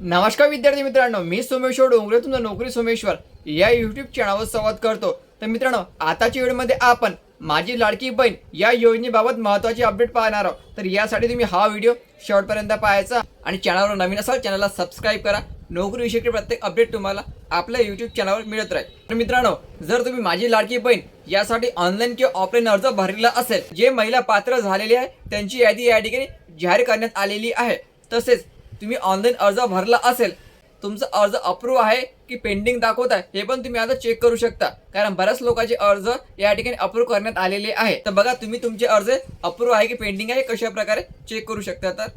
नमस्कार विद्यार्थी मित्रांनो मी सोमेश्वर डोंगरे तुमचा नोकरी सोमेश्वर. या युट्यूब चॅनलवर संवाद करतो. तर मित्रांनो आताच्या व्हिडिओमध्ये आपण माझी लाडकी बहीण या योजनेबाबत महत्त्वाची अपडेट पाहणार आहोत. तर यासाठी तुम्ही हा व्हिडिओ शेवटपर्यंत पाहायचा आणि चॅनलवर नवीन असाल चॅनलला सबस्क्राईब करा. नोकरीविषयी प्रत्येक अपडेट तुम्हाला आपल्या युट्यूब चॅनलवर मिळत राहील. तर मित्रांनो जर तुम्ही माझी लाडकी बहीण यासाठी ऑनलाईन किंवा ऑफलाईन अर्ज भरलेला असेल जे महिला पात्र झालेली आहे त्यांची यादी या ठिकाणी जाहीर करण्यात आलेली आहे. तसेच तुम्ही ऑनलाईन अर्ज भरला असेल तुमचा अर्ज अप्रूव्ह आहे की पेंडिंग दाखवत आहे हे पण तुम्ही आता चेक करू शकता. कारण बऱ्याच लोकांचे अर्ज या ठिकाणी अप्रूव्ह करण्यात आलेले आहे. तर बघा तुम्ही तुमचे अर्ज अप्रूव्ह आहे की पेंडिंग आहे कशा प्रकारे चेक करू शकता तर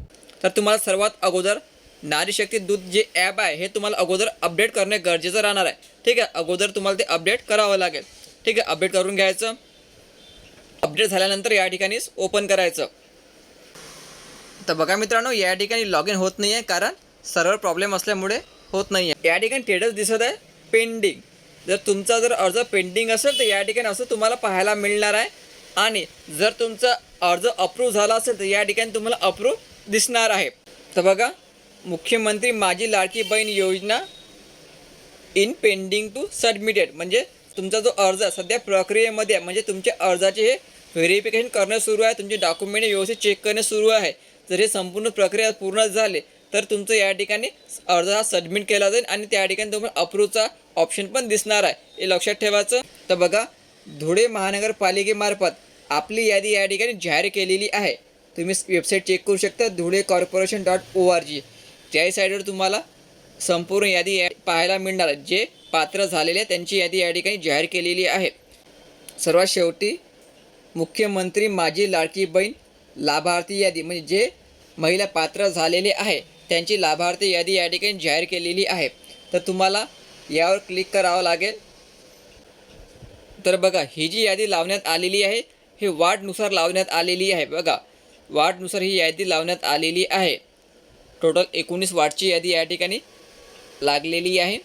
तर तुम्हाला सर्वात अगोदर नारी शक्ती दूध जे ॲप आहे हे तुम्हाला अगोदर अपडेट करणे गरजेचं राहणार आहे. ठीक आहे? अगोदर तुम्हाला ते अपडेट करावं लागेल. ठीक आहे? अपडेट करून घ्यायचं. अपडेट झाल्यानंतर या ठिकाणीच ओपन करायचं. तर बघा मित्रांनो या ठिकाणी लॉग इन होत नाही आहे कारण सर्व्हर प्रॉब्लेम असल्यामुळे होत नाही आहे या ठिकाणी स्टेटस दिसत आहे पेंडिंग जर तुमचा जर अर्ज पेंडिंग असेल तर या ठिकाणी असं तुम्हाला पाहायला मिळणार आहे. आणि जर तुमचा अर्ज अप्रूव्ह झाला असेल तर या ठिकाणी तुम्हाला अप्रूव्ह दिसणार आहे. तर बघा मुख्यमंत्री माझी लाडकी बहीण योजना इन पेंडिंग टू सबमिटेड म्हणजे तुमचा जो अर्ज सध्या प्रक्रियेमध्ये आहे. म्हणजे तुमच्या अर्जाचे हे व्हेरिफिकेशन करणं सुरू आहे तुमचे डॉक्युमेंट व्यवस्थित चेक करणे सुरू आहे. जर हे संपूर्ण प्रक्रिया पूर्ण झाले तर तुमचं या ठिकाणी अर्ज हा सबमिट केला जाईल आणि त्या ठिकाणी तुम्हाला अप्रूव्हचा ऑप्शन पण दिसणार आहे. हे लक्षात ठेवायचं. तर बघा धुळे महानगरपालिकेमार्फत आपली यादी या ठिकाणी जाहीर केलेली आहे. तुम्ही वेबसाईट चेक करू शकता Dhule corporation dot O R G त्याही साईडवर तुम्हाला संपूर्ण यादी या- पाहायला मिळणार आहे. जे पात्र झालेले आहे त्यांची यादी या ठिकाणी जाहीर केलेली आहे. सर्वात शेवटी मुख्यमंत्री माझी लाडकी बहीण लाभार्थी यादी म्हणजे जे महिला पात्र झालेले आहे. त्यांची लाभार्थी यादी या ठिकाणी जाहीर केलेली आहे. तर तुम्हाला यावर क्लिक करावं लागेल. तर बघा ही जी यादी लावण्यात आलेली आहे ही वार्डनुसार लावण्यात आलेली आहे. बघा वार्डनुसार ही यादी लावण्यात आलेली आहे. टोटल एकोणीस वार्डची यादी या ठिकाणी लागलेली आहे.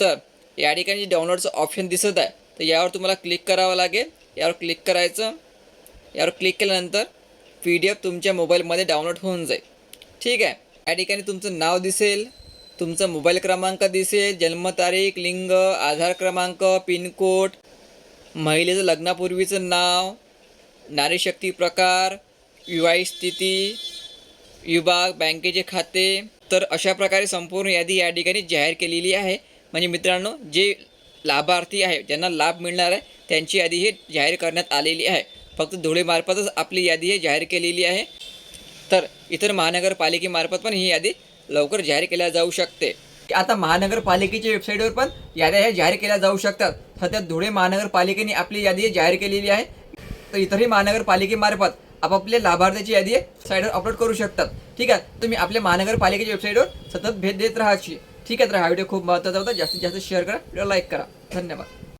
तर या ठिकाणी डाउनलोडचं ऑप्शन दिसत आहे. तर यावर तुम्हाला क्लिक करावं लागेल. यावर क्लिक करायचं. यावर क्लिक केल्यानंतर पी डी एफ तुमच्या मोबाईलमध्ये डाउनलोड होऊन जाईल. ठीक आहे? या ठिकाणी तुमचं नाव दिसेल तुमचा मोबाईल क्रमांक दिसेल जन्मतारीख लिंग आधार क्रमांक पिनकोड महिलेचं लग्नापूर्वीचं नाव नारीशक्ती प्रकार विवाहित स्थिती विभाग बँकेचे खाते. तर अशा प्रकारे संपूर्ण यादी या ठिकाणी जाहीर केलेली आहे. म्हणजे मित्रांनो जे लाभार्थी आहे ज्यांना लाभ मिळणार आहे त्यांची यादी ही जाहीर करण्यात आलेली आहे. फक्त धुळेमार्फतच आपली यादी ही जाहीर केलेली आहे. तर इतर महानगरपालिकेमार्फत पण ही यादी लवकर जाहीर केल्या जाऊ शकते. आता महानगरपालिकेच्या वेबसाईटवर पण याद्या ह्या जाहीर केल्या जाऊ शकतात. सध्या धुळे महानगरपालिकेने आपली यादी जाहीर केलेली आहे. तर इतरही महानगरपालिकेमार्फत आपापल्या लाभार्थ्याची यादी साईडवर अपलोड करू शकतात. ठीक आहे? तुम्ही आपल्या महानगरपालिकेच्या वेबसाईटवर सतत भेट देत राहायची ठीक आहे? तर हा व्हिडिओ खूप महत्त्वाचा होता. जास्तीत जास्त शेअर करा. व्हिडिओ लाईक करा. धन्यवाद.